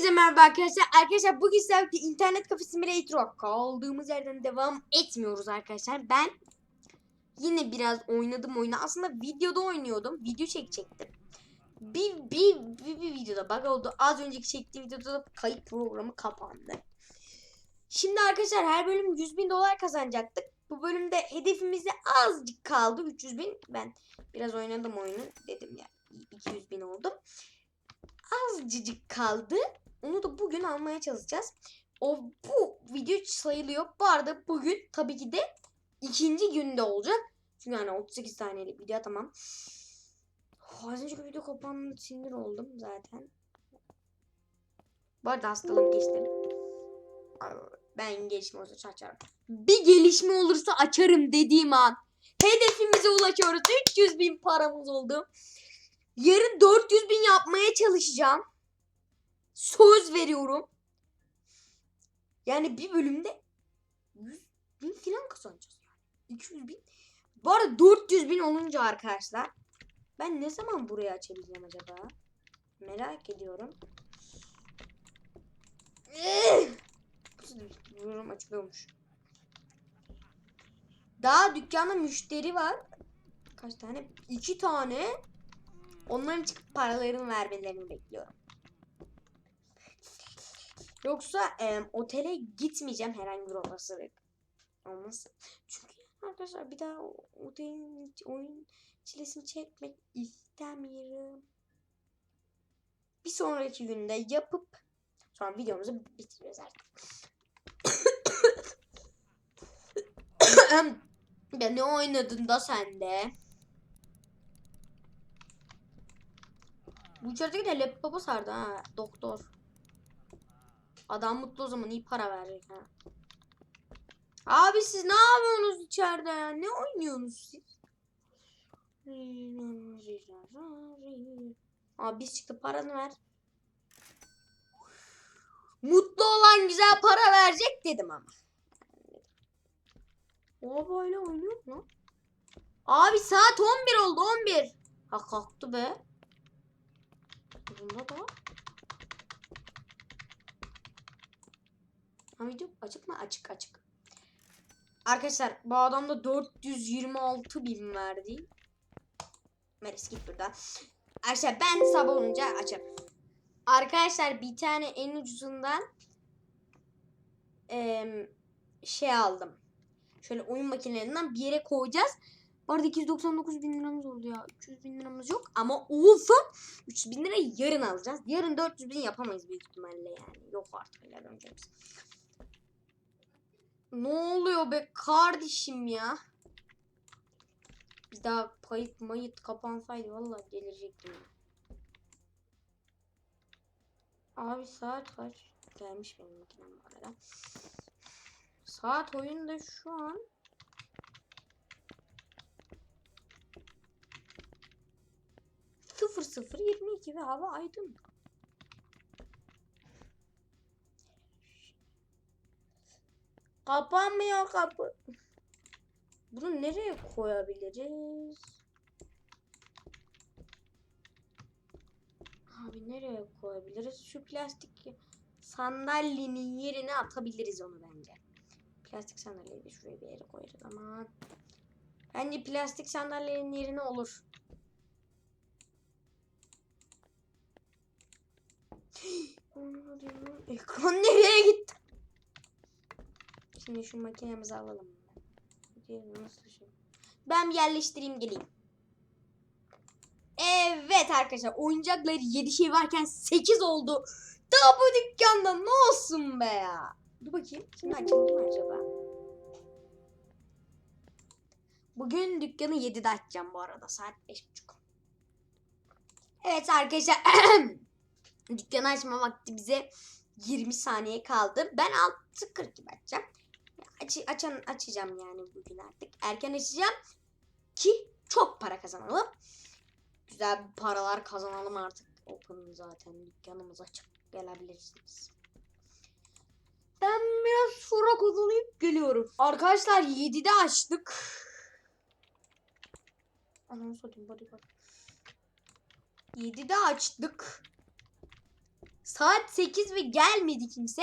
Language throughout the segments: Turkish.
Hepinize merhaba arkadaşlar. Arkadaşlar bugün sizlerle internet kafe simulator'a kaldığımız yerden devam etmiyoruz arkadaşlar. Ben yine biraz oynadım oyunu. Aslında videoda oynuyordum. Video çekecektim. Bir, bir, bir, bir videoda bug oldu. Az önceki çektiğim videoda da kayıt programı kapandı. Şimdi arkadaşlar her bölüm 100 bin dolar kazanacaktık. Bu bölümde hedefimizde azıcık kaldı. 300 bin. Ben biraz oynadım oyunu. Dedim ya 200 bin oldum azıcık kaldı. Onu da bugün almaya çalışacağız. O bu video sayılıyor. Bu arada bugün tabii ki de ikinci günde olacak. Çünkü hani 38 saniyelik video tamam. Az önceki video kapandı sinir oldum zaten. Bu arada hastalığım geçti. Ben gelişme olursa açarım. Bir gelişme olursa açarım dediğim an. Hedefimize ulaşıyoruz. 300 bin paramız oldu. Yarın 400 bin yapmaya çalışacağım. Söz veriyorum. Yani bir bölümde 100 bin falan kazanacağız yani. 200 bin. Bu arada 400 bin olunca arkadaşlar. Ben ne zaman burayı açabileceğim acaba? Merak ediyorum. Buyurum açılıyormuş. Daha dükkanda müşteri var. Kaç tane? İki tane. Onların çıkıp paralarını vermelerini bekliyorum. Yoksa e, otele gitmeyeceğim herhangi bir olasılık olmasın. Çünkü arkadaşlar bir daha otelin oyun çilesini çekmek istemiyorum. Bir sonraki günde yapıp sonra videomuzu bitiririz artık. ya ne oynadın da sen de? Bu içerideki de laptopa sardı ha. Doktor. Adam mutlu o zaman iyi para verecek ha. Abi siz ne yapıyorsunuz içeride ya? Ne oynuyorsunuz siz? Abi biz çıktı paranı ver. Mutlu olan güzel para verecek dedim ama. O böyle oynuyor mu? Abi saat 11 oldu 11. Ha kalktı be. Bunda da. Ha video açık mı? Açık açık. Arkadaşlar bu adam da 426 bin verdi. Meris git buradan. Arkadaşlar ben sabah olunca açarım. Arkadaşlar bir tane en ucuzundan şey aldım. Şöyle oyun makinelerinden bir yere koyacağız. Bu arada 299 bin liramız oldu ya. 300 bin liramız yok ama olsun. 300 bin lira yarın alacağız. Yarın 400 bin yapamayız büyük ihtimalle yani. Yok artık öyle döneceğiz. Ne oluyor be kardeşim ya? Bir daha kayıt mayıt kapansaydı vallahi delirecektim. ya. Abi saat kaç? Gelmiş benim makinem bu arada. Saat oyunda şu an sıfır sıfır yirmi iki ve hava aydın. Kapanmıyor kapı. Bunu nereye koyabiliriz? Abi nereye koyabiliriz? Şu plastik sandalyenin yerine atabiliriz onu bence. Plastik sandalyeyi de şuraya bir yere koyarız ama. Bence plastik sandalyenin yerine olur. Ekran nereye gitti? Şimdi şu makinemizi alalım. Nasıl şey? Ben yerleştireyim geleyim. Evet arkadaşlar oyuncakları 7 şey varken 8 oldu. Daha bu dükkanda ne olsun be ya. Dur bakayım. Şimdi açıldı acaba? Bugün dükkanı 7'de açacağım bu arada. Saat 5.30. Evet arkadaşlar. dükkanı açma vakti bize 20 saniye kaldı. Ben 6.40 gibi açacağım. Aç, açan, açacağım yani bugün artık. Erken açacağım ki çok para kazanalım. Güzel paralar kazanalım artık. Open zaten dükkanımız açık. Gelebilirsiniz. Ben biraz sonra kodalayıp geliyorum. Arkadaşlar 7'de açtık. Ananı satayım bodyguard. 7'de açtık. Saat 8 ve gelmedi kimse.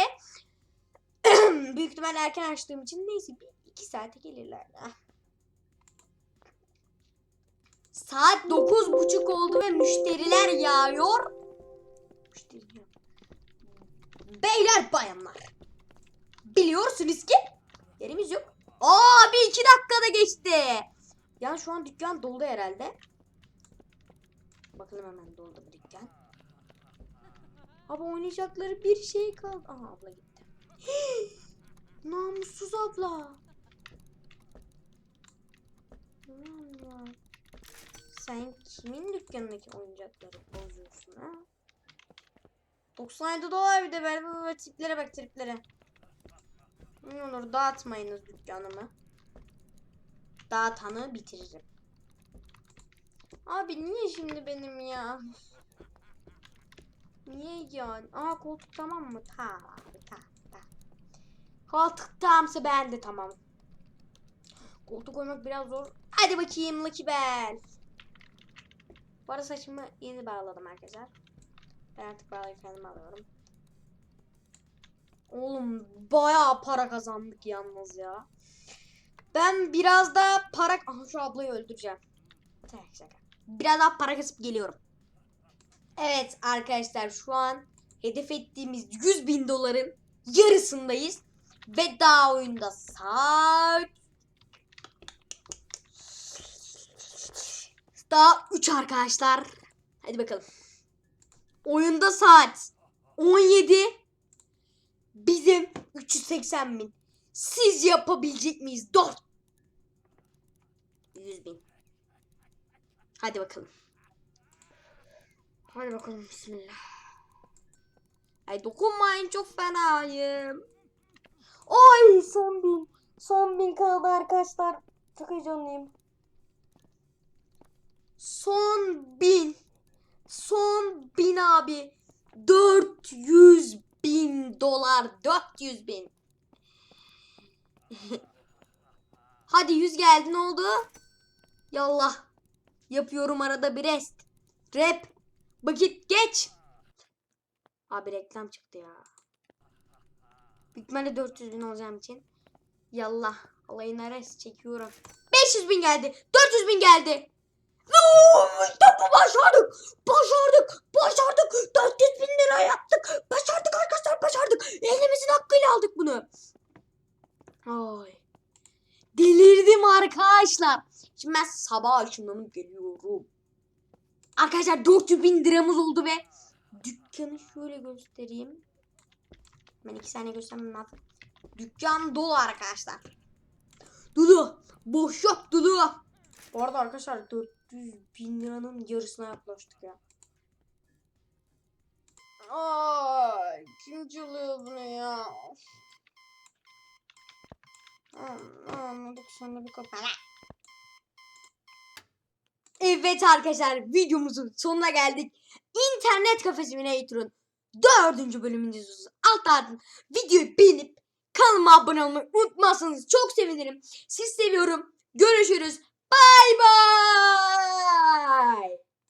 Büyük ihtimal erken açtığım için neyse bir iki saate gelirler. Saat dokuz buçuk oldu ve müşteriler yağıyor. Müşteri yok. Beyler bayanlar. Biliyorsunuz ki yerimiz yok. Aa bir iki dakikada geçti. Ya şu an dükkan doldu herhalde. Bakalım hemen doldu bu dükkan. Ama oynayacakları bir şey kaldı. Aha abla gitti. Namussuz abla. Sen kimin dükkanındaki oyuncakları bozuyorsun ha? 97 dolar bir de ver bu tiplere bak triplere. Ne olur dağıtmayınız dükkanımı. Dağıtanı bitiririm. Abi niye şimdi benim ya? Niye ya? Aa koltuk tamam mı? Tamam. Koltuk tamamsa ben de tamam. Koltuk koymak biraz zor. Hadi bakayım Lucky Bell. Bu arada saçımı yeni bağladım arkadaşlar. Ben artık bağlayıp kendim alıyorum. Oğlum bayağı para kazandık yalnız ya. Ben biraz daha para... Aha şu ablayı öldüreceğim. Biraz daha para kasıp geliyorum. Evet arkadaşlar şu an hedef ettiğimiz 100 bin doların yarısındayız. Ve daha oyunda saat... Daha 3 arkadaşlar. Hadi bakalım. Oyunda saat 17. Bizim 380 bin. Siz yapabilecek miyiz? 4. 100 bin. Hadi bakalım. Hadi bakalım bismillah. Ay dokunmayın çok fenayım. Ay son bin. Son bin kaldı arkadaşlar. Çok heyecanlıyım. Son bin. Son bin abi. 400 bin dolar. 400 bin. Hadi 100 geldi ne oldu? Yallah. Yapıyorum arada bir rest. Rap. Vakit geç. Abi reklam çıktı ya. İhtimalle 400 bin olacağım için. Yallah. Olayına rest çekiyorum. 500 bin geldi. 400 bin geldi. İşte bu başardık. Başardık. Başardık. 400 bin lira yaptık. Başardık arkadaşlar başardık. Elimizin hakkıyla aldık bunu. Ay. Delirdim arkadaşlar. Şimdi ben sabah ışınlanıp geliyorum. Arkadaşlar 400 bin liramız oldu ve dükkanı şöyle göstereyim. Ben iki saniye göstermem lazım. Dükkan dolu arkadaşlar. Dolu. Boş yok dolu. Bu arada arkadaşlar 400 bin liranın yarısına yaklaştık ya. Ay, kim çalıyor bunu ya? Aa, Anladık sonra bir kapat. Evet arkadaşlar videomuzun sonuna geldik. İnternet kafesi Simulator'un dördüncü bölümündeyiz. Alttan videoyu beğenip kanalıma abone olmayı unutmazsanız çok sevinirim. Siz seviyorum. Görüşürüz. Bye bye.